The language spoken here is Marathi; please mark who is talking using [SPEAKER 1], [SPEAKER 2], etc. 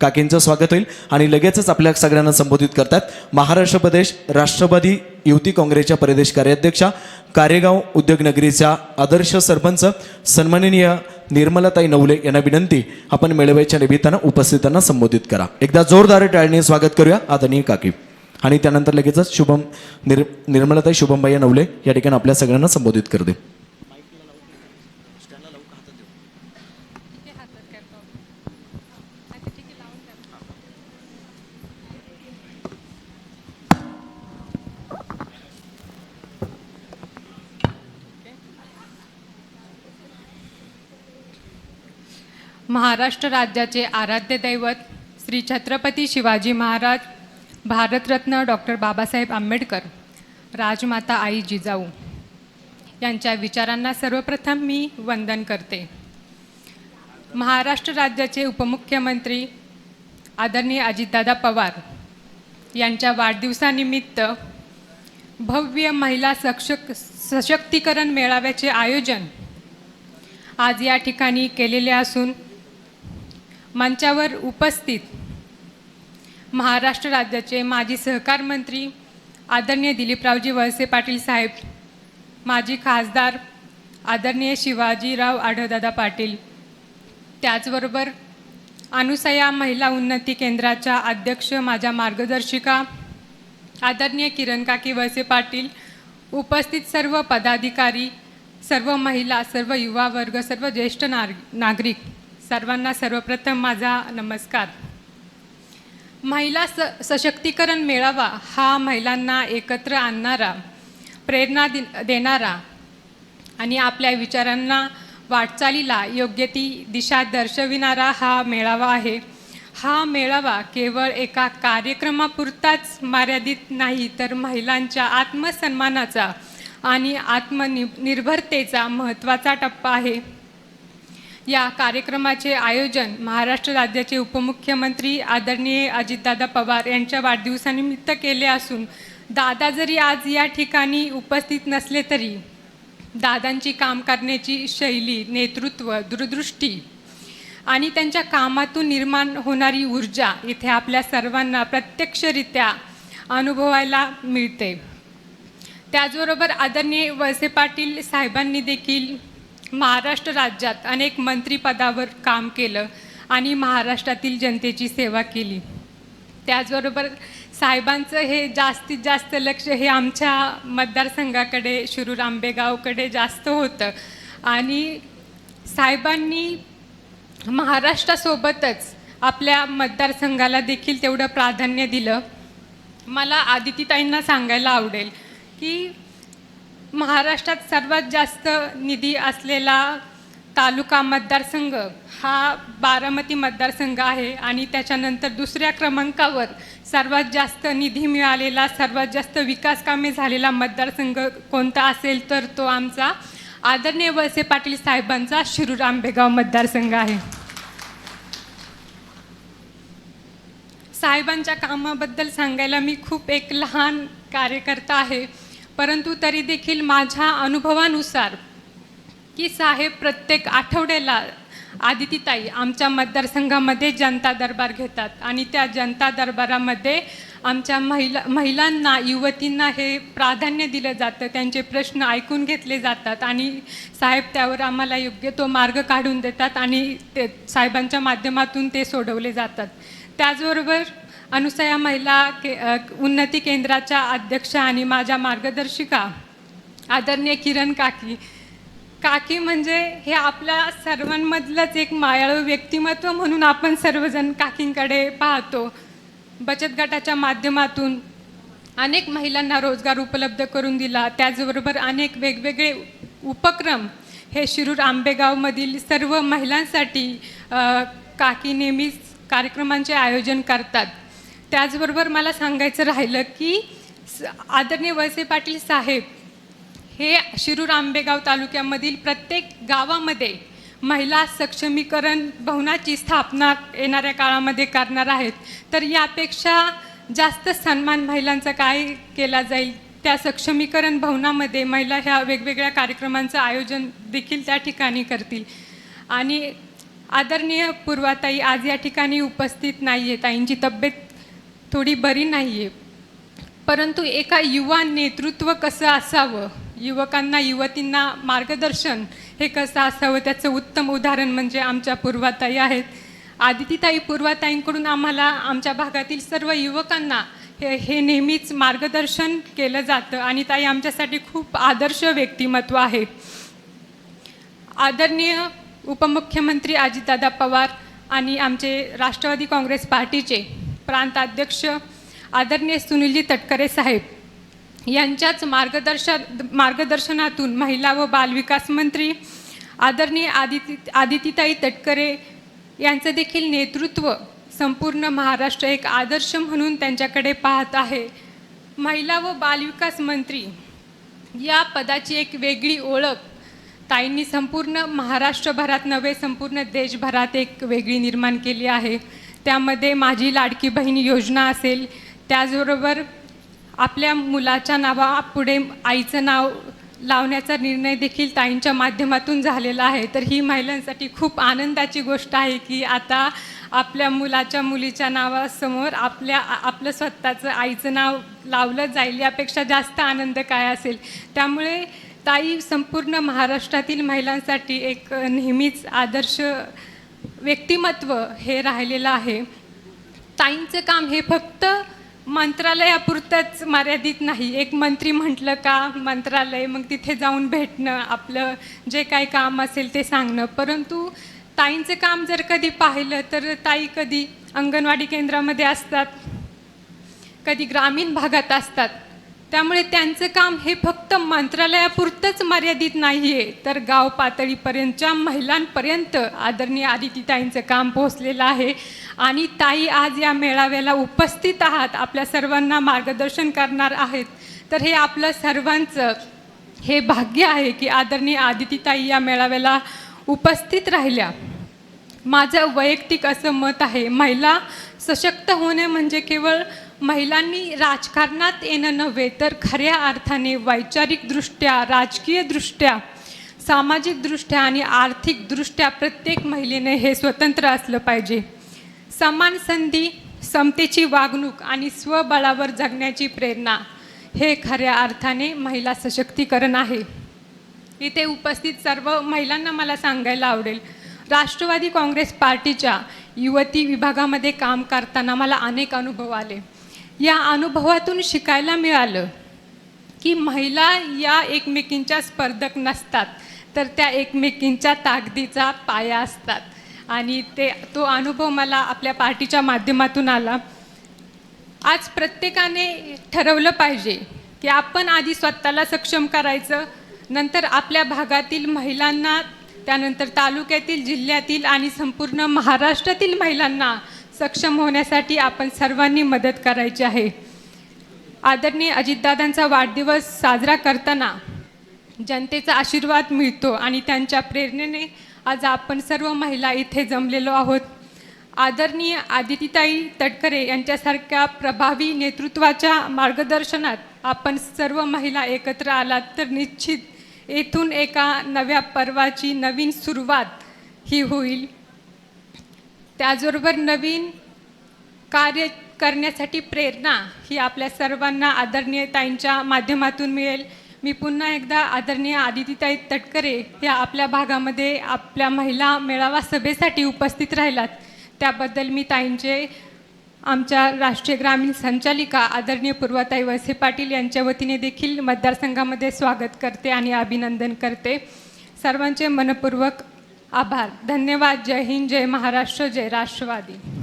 [SPEAKER 1] काकींचं स्वागत होईल. आणि लगेचच आपल्या सगळ्यांना संबोधित करतात. महाराष्ट्र प्रदेश राष्ट्रवादी युवती काँग्रेसच्या प्रदेश कार्याध्यक्षा कारेगाव उद्योगनगरीच्या आदर्श सरपंच सन्माननीय निर्मलाताई नवले यांना विनंती. आपण मेळाव्याच्या निमित्तानं उपस्थितांना संबोधित करा. एकदा जोरदार टाळणी स्वागत करूया आदरणीय काकी. आणि त्यानंतर लगेचच शुभम निर निर्मलाताई शुभमबाई नवले या ठिकाणी आपल्या सगळ्यांना संबोधित करते
[SPEAKER 2] महाराष्ट्र राज्याचे आराध्य दैवत श्री छत्रपती शिवाजी महाराज भारतरत्न डॉक्टर बाबासाहेब आंबेडकर राजमाता आई जिजाऊ यांच्या विचारांना सर्वप्रथम मी वंदन करते. महाराष्ट्र राज्याचे उपमुख्यमंत्री आदरणीय अजितदादा पवार यांच्या वाढदिवसानिमित्त भव्य महिला सक्षक सशक्तीकरण मेळाव्याचे आयोजन आज या ठिकाणी केलेले असून मंचावर उपस्थित महाराष्ट्र राज्याचे माजी सहकार मंत्री आदरणीय दिलीपरावजी वळसे पाटील साहेब माजी खासदार आदरणीय शिवाजीराव आढळदादा पाटील त्याचबरोबर अनुसया महिला उन्नती केंद्राच्या अध्यक्ष माझ्या मार्गदर्शिका आदरणीय किरण काकी वळसे पाटील उपस्थित सर्व पदाधिकारी सर्व महिला सर्व युवा वर्ग सर्व ज्येष्ठ नाग नागरिक सर्वांना सर्वप्रथम माझा नमस्कार. महिला स सशक्तीकरण मेळावा हा महिलांना एकत्र आणणारा प्रेरणा दि देणारा आणि आपल्या विचारांना वाटचालीला योग्य ती दिशा दर्शविणारा हा मेळावा आहे. हा मेळावा केवळ एका कार्यक्रमापुरताच मर्यादित नाही तर महिलांच्या आत्मसन्मानाचा आणि आत्मनि निर्भरतेचा महत्त्वाचा टप्पा आहे. या कार्यक्रमाचे आयोजन महाराष्ट्र राज्याचे उपमुख्यमंत्री आदरणीय अजितदादा पवार यांच्या वाढदिवसानिमित्त केले असून दादा जरी आज या ठिकाणी उपस्थित नसले तरी दादांची काम करण्याची शैली नेतृत्व दूरदृष्टी आणि त्यांच्या कामातून निर्माण होणारी ऊर्जा इथे आपल्या सर्वांना प्रत्यक्षरित्या अनुभवायला मिळते. त्याचबरोबर आदरणीय वळसे पाटील साहेबांनी देखील महाराष्ट्र राज्यात अनेक मंत्रिपदावर काम केलं आणि महाराष्ट्रातील जनतेची सेवा केली. त्याचबरोबर साहेबांचं हे जास्तीत जास्त लक्ष हे आमच्या मतदारसंघाकडे शिरूर आंबेगावकडे जास्त होतं. आणि साहेबांनी महाराष्ट्रासोबतच आपल्या मतदारसंघाला देखील तेवढं प्राधान्य दिलं. मला आदितीताईंना सांगायला आवडेल की महाराष्ट्रात सर्वात जास्त निधी असलेला तालुका मतदारसंघ हा बारामती मतदारसंघ आहे आणि त्याच्यानंतर दुसऱ्या क्रमांकावर सर्वात जास्त निधी मिळालेला सर्वात जास्त विकास कामे झालेला मतदारसंघ कोणता असेल तर तो आमचा आदरणीय वळसे पाटील साहेबांचा शिरूर आंबेगाव मतदारसंघ आहे. साहेबांच्या कामाबद्दल सांगायला मी खूप एक लहान कार्यकर्ता आहे. परंतु तरी देखील माझ्या अनुभवानुसार की साहेब प्रत्येक आठवड्याला आदितीताई आमच्या मतदारसंघामध्ये जनता दरबार घेतात आणि त्या जनता दरबारामध्ये आमच्या महिला महिलांना युवतींना हे प्राधान्य दिलं जातं त्यांचे प्रश्न ऐकून घेतले जातात आणि साहेब त्यावर आम्हाला योग्य तो मार्ग काढून देतात आणि ते साहेबांच्या माध्यमातून ते सोडवले जातात. त्याचबरोबर अनुसया महिला के उन्नती केंद्राच्या अध्यक्ष आणि माझ्या मार्गदर्शिका आदरणीय किरण काकी. काकी म्हणजे हे आपल्या सर्वांमधलंच एक मायाळू व्यक्तिमत्व म्हणून आपण सर्वजण काकींकडे पाहतो. बचत गटाच्या माध्यमातून अनेक महिलांना रोजगार उपलब्ध करून दिला. त्याचबरोबर अनेक वेगवेगळे उपक्रम हे शिरूर आंबेगावमधील सर्व महिलांसाठी काकी नेहमीच कार्यक्रमांचे आयोजन करतात. त्याचबरोबर मला सांगायचं राहिलं की स- आदरणीय वळसे पाटील साहेब हे शिरूर आंबेगाव तालुक्यामधील प्रत्येक गावामध्ये महिला सक्षमीकरण भवनाची स्थापना येणाऱ्या काळामध्ये करणार आहेत. तर यापेक्षा जास्त सन्मान महिलांचा काय केला जाईल? त्या सक्षमीकरण भवनामध्ये महिला ह्या वेगवेगळ्या कार्यक्रमांचं आयोजन देखील त्या ठिकाणी करतील. आणि आदरणीय पूर्वाताई आज या ठिकाणी उपस्थित नाही आहे ताईंची तब्येत थोडी बरी नाही आहे परंतु एका युवा नेतृत्व कसं असावं? युवकांना युवतींना मार्गदर्शन हे कसं असावं? त्याचं उत्तम उदाहरण म्हणजे आमच्या पूर्वाताई आहेत. आदितीताई पूर्वाताईंकडून आम्हाला आमच्या भागातील सर्व युवकांना हे हे नेहमीच मार्गदर्शन केलं जातं आणि ताई आमच्यासाठी खूप आदर्श व्यक्तिमत्व आहे. आदरणीय उपमुख्यमंत्री अजितदादा पवार आणि आमचे राष्ट्रवादी काँग्रेस पार्टीचे प्रांताध्यक्ष आदरणीय सुनीलजी तटकरे साहेब यांच्याच मार्गदर्शन मार्गदर्शनातून महिला व बालविकास मंत्री आदरणीय आदिती आदितीताई तटकरे यांचं देखील नेतृत्व संपूर्ण महाराष्ट्र एक आदर्श म्हणून त्यांच्याकडे पाहत आहे. महिला व बालविकास मंत्री या पदाची एक वेगळी ओळख ताईंनी संपूर्ण महाराष्ट्रभरात नव्हे संपूर्ण देशभरात एक वेगळी निर्माण केली आहे. त्यामध्ये माझी लाडकी बहीण योजना असेल त्याचबरोबर आपल्या मुलाच्या नावापुढे आईचं नाव लावण्याचा निर्णय देखील ताईंच्या माध्यमातून झालेला आहे. तर ही महिलांसाठी खूप आनंदाची गोष्ट आहे की आता आपल्या मुलाच्या मुलीच्या नावासमोर आपल्या आपलं स्वतःचं आईचं नाव लावलं जाईल यापेक्षा जास्त आनंद काय असेल? त्यामुळे ताई संपूर्ण महाराष्ट्रातील महिलांसाठी एक नेहमीच आदर्श व्यक्तिमत्व हे राहिलेलं आहे. ताईंचं काम हे फक्त मंत्रालयापुरतंच मर्यादित नाही. एक मंत्री म्हटलं का मंत्रालय मग तिथे जाऊन भेटणं आपलं जे काही काम असेल ते सांगणं. परंतु ताईंचं काम जर कधी पाहिलं तर ताई कधी अंगणवाडी केंद्रामध्ये असतात कधी ग्रामीण भागात असतात. त्यामुळे त्यांचं काम हे फक्त मंत्रालयापुरतंच मर्यादित नाही आहे तर गाव पातळीपर्यंतच्या महिलांपर्यंत आदरणीय आदितीताईंचं काम पोहोचलेलं आहे. आणि ताई आज या मेळाव्याला उपस्थित आहात आपल्या सर्वांना मार्गदर्शन करणार आहेत. तर हे आपलं सर्वांचं हे भाग्य आहे की आदरणीय आदितीताई या मेळाव्याला उपस्थित राहिल्या. माझं वैयक्तिक असं मत आहे महिला सशक्त होणे म्हणजे केवळ महिलांनी राजकारणात येणं नव्हे तर खऱ्या अर्थाने वैचारिकदृष्ट्या राजकीयदृष्ट्या सामाजिकदृष्ट्या आणि आर्थिकदृष्ट्या प्रत्येक महिलेने हे स्वतंत्र असलं पाहिजे. समान संधी समतेची वागणूक आणि स्वबळावर जगण्याची प्रेरणा हे खऱ्या अर्थाने महिला सशक्तीकरण आहे. इथे उपस्थित सर्व महिलांना मला सांगायला आवडेल. राष्ट्रवादी काँग्रेस पार्टीच्या युवती विभागामध्ये काम करताना मला अनेक अनुभव आले. या अनुभवातून शिकायला मिळालं की महिला या एकमेकींच्या स्पर्धक नसतात तर त्या एकमेकींच्या ताकदीचा पाया असतात. आणि ते तो अनुभव मला आपल्या पार्टीच्या माध्यमातून आला. आज प्रत्येकाने ठरवलं पाहिजे की आपण आधी स्वतःला सक्षम करायचं नंतर आपल्या भागातील महिलांना त्यानंतर तालुक्यातील जिल्ह्यातील आणि संपूर्ण महाराष्ट्रातील महिलांना सक्षम होण्यासाठी आपण सर्वांनी मदत करायची आहे. आदरणीय अजितदादांचा वाढदिवस साजरा करताना जनतेचा आशीर्वाद मिळतो आणि त्यांच्या प्रेरणेने आज आपण सर्व महिला इथे जमलेलो आहोत. आदरणीय आदितीताई तटकरे यांच्यासारख्या प्रभावी नेतृत्वाच्या मार्गदर्शनात आपण सर्व महिला एकत्र आलात तर निश्चित येथून एका नव्या पर्वाची नवीन सुरुवात ही होईल. त्याचबरोबर नवीन कार्य करण्यासाठी प्रेरणा ही आपल्या सर्वांना आदरणीय ताईंच्या माध्यमातून मिळेल. मी पुन्हा एकदा आदरणीय आदितीताई तटकरे या आपल्या भागामध्ये आपल्या महिला मेळावा सभेसाठी उपस्थित राहिलात. त्याबद्दल मी ताईंचे आमच्या राष्ट्रीय ग्रामीण संचालिका आदरणीय पूर्वाताई वसे पाटील यांच्या वतीने देखील मतदारसंघामध्ये स्वागत करते आणि अभिनंदन करते. सर्वांचे मनपूर्वक आभार. धन्यवाद. जय हिंद. जय महाराष्ट्र. जय राष्ट्रवादी.